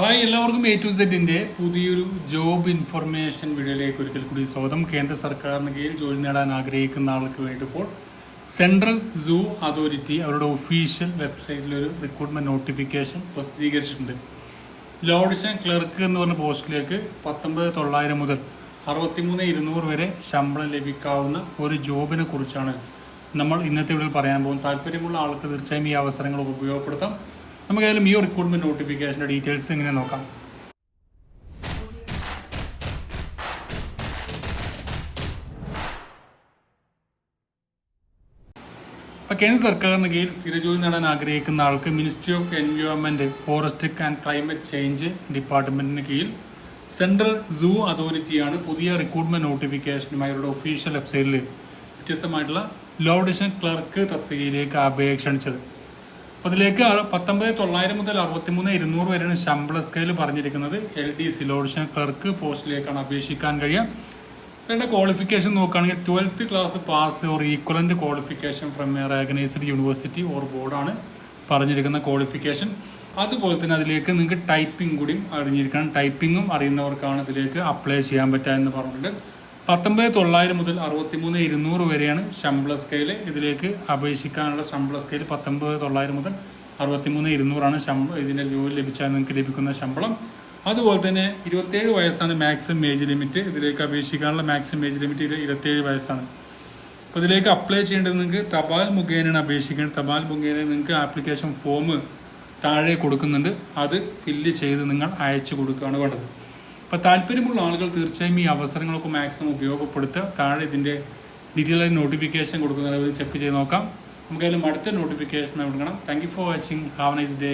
Hi എല്ലാവർക്കും A to സെറ്റിന്റെ പുതിയൊരു ജോബ് ഇൻഫർമേഷൻ വീഡിയോയിലേക്ക് ഒരിക്കൽ കൂടി സ്വാഗതം. കേന്ദ്ര സർക്കാരിന് കീഴിൽ ജോലി നേടാൻ ആഗ്രഹിക്കുന്ന ആൾക്ക് വേണ്ടി ഇപ്പോൾ സെൻട്രൽ സൂ അതോറിറ്റി അവരുടെ ഒഫീഷ്യൽ വെബ്സൈറ്റിൽ ഒരു റിക്രൂട്ട്മെന്റ് നോട്ടിഫിക്കേഷൻ പ്രസിദ്ധീകരിച്ചിട്ടുണ്ട്. ലോഡിഷൻ ക്ലർക്ക് എന്ന് പറഞ്ഞ പോസ്റ്റിലേക്ക് പത്തൊമ്പത് തൊള്ളായിരം മുതൽ അറുപത്തിമൂന്ന് ഇരുന്നൂറ് വരെ ശമ്പളം ലഭിക്കാവുന്ന ഒരു ജോബിനെ കുറിച്ചാണ് നമ്മൾ ഇന്നത്തെ വീഡിയോയിൽ പറയാൻ പോകും താല്പര്യമുള്ള ആൾക്ക് തീർച്ചയായും ഈ അവസരങ്ങൾ ഉപയോഗപ്പെടുത്താം. നമുക്കായാലും ഈ റിക്രൂട്ട്മെന്റ് നോട്ടിഫിക്കേഷന്റെ ഡീറ്റെയിൽസ് എങ്ങനെ നോക്കാം. അപ്പോൾ കേന്ദ്ര സർക്കാരിന് കീഴിൽ സ്ഥിരജോലി നേടാൻ ആഗ്രഹിക്കുന്ന ആൾക്ക് ministry of environment forest and climate change ഡിപ്പാർട്ട്മെന്റിന് കീഴിൽ സെൻട്രൽ സൂ അതോറിറ്റിയാണ് പുതിയ റിക്രൂട്ട്മെന്റ് നോട്ടിഫിക്കേഷനുമായി അവരുടെ ഒഫീഷ്യൽ വെബ്സൈറ്റിൽ വ്യത്യസ്തമായിട്ടുള്ള ലോ ഡിഷൻ ക്ലർക്ക് തസ്തികയിലേക്ക് അപേക്ഷ ക്ഷണിച്ചത് അപ്പോൾ അതിലേക്ക് ആ പത്തൊമ്പത് തൊള്ളായിരം മുതൽ അറുപത്തിമൂന്ന് ഇരുന്നൂറ് വരെയാണ് ശമ്പള സ്കെയിൽ പറഞ്ഞിരിക്കുന്നത്. L D C low clerk പോസ്റ്റിലേക്കാണ് അപേക്ഷിക്കാൻ കഴിയുക. വേണ്ട ക്വാളിഫിക്കേഷൻ നോക്കുകയാണെങ്കിൽ twelfth class pass or equivalent qualification from a recognised university or ബോർഡാണ് പറഞ്ഞിരിക്കുന്ന ക്വാളിഫിക്കേഷൻ അതുപോലെ തന്നെ അതിലേക്ക് നിങ്ങൾക്ക് ടൈപ്പിംഗ് കൂടിയും അറിഞ്ഞിരിക്കണം. ടൈപ്പിങ്ങും അറിയുന്നവർക്കാണ് ഇതിലേക്ക് അപ്ലൈ ചെയ്യാൻ പറ്റുക എന്ന് പറഞ്ഞിട്ടുണ്ട്. പത്തൊമ്പത് തൊള്ളായിരം മുതൽ അറുപത്തിമൂന്ന് ഇരുന്നൂറ് വരെയാണ് ശമ്പള സ്കെയിൽ ഇതിലേക്ക് അപേക്ഷിക്കാനുള്ള ശമ്പള സ്കെയിൽ പത്തൊമ്പത് തൊള്ളായിരം മുതൽ അറുപത്തിമൂന്ന് ഇരുന്നൂറാണ് ശമ്പളം ഇതിന്റെ ജോലി ലഭിച്ചാൽ നിങ്ങൾക്ക് ലഭിക്കുന്ന ശമ്പളം. അതുപോലെ തന്നെ ഇരുപത്തേഴ് വയസ്സാണ് മാക്സിമം ഏജ് ലിമിറ്റ് ഇതിലേക്ക് അപേക്ഷിക്കാനുള്ള മാക്സിമം ഏജ് ലിമിറ്റ് ഇരുപത്തേഴ് വയസ്സാണ്. അപ്പോൾ ഇതിലേക്ക് അപ്ലൈ ചെയ്യേണ്ടത് നിങ്ങൾക്ക് തപാൽ മുഖേനയാണ് അപേക്ഷിക്കേണ്ടത്. തപാൽ മുഖേന നിങ്ങൾക്ക് ആപ്ലിക്കേഷൻ ഫോം താഴെ കൊടുക്കുന്നുണ്ട്. അത് ഫില്ല് ചെയ്ത് നിങ്ങൾ അയച്ചു കൊടുക്കുകയാണ് വേണ്ടത്. അപ്പോൾ താല്പര്യമുള്ള ആളുകൾ തീർച്ചയായും ഈ അവസരങ്ങളൊക്കെ മാക്സിമം ഉപയോഗപ്പെടുത്തുക. താഴെ ഇതിന്റെ ഡീറ്റെയിൽ നോട്ടിഫിക്കേഷൻ കൊടുക്കുന്ന ചെക്ക് ചെയ്ത് നോക്കാം. നമുക്കതിലും അടുത്ത നോട്ടിഫിക്കേഷൻ കൊടുക്കണം thank you for watching have nice day